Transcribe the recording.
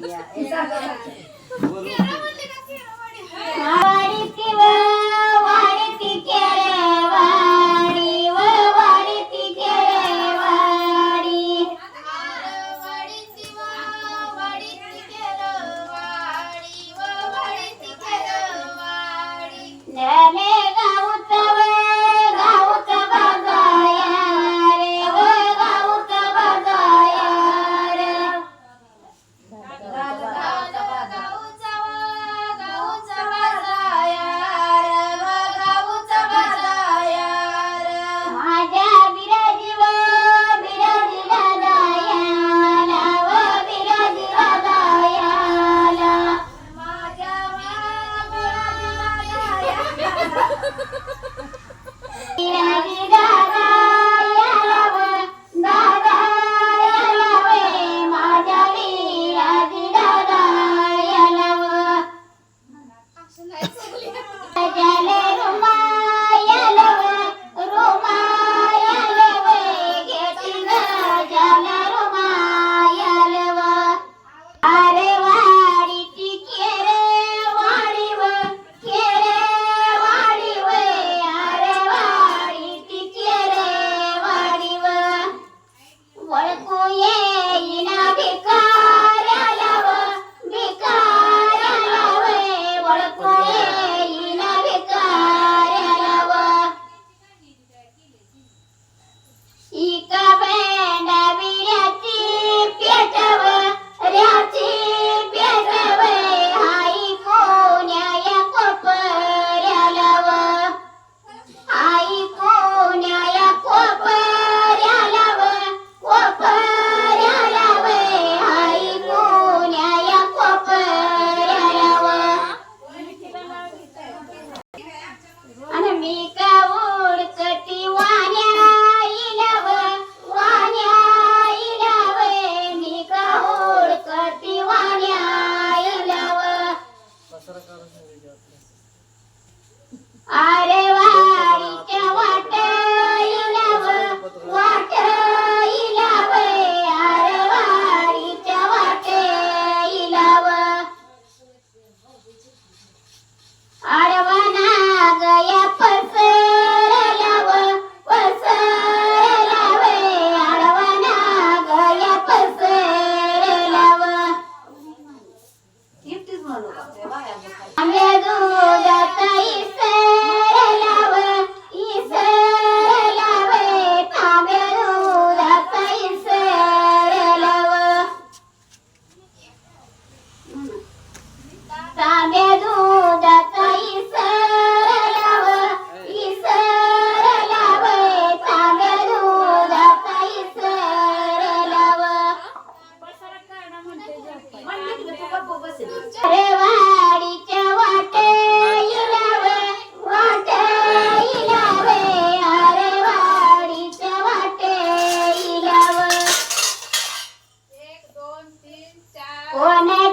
yeah. खां मेदू दटा इसर लावа इसर लावे खां मेदू दटा इसर लाव खां मेदू दटाई सर लाव इसर्र लावे खां मेदू दटा सर लाव Oh,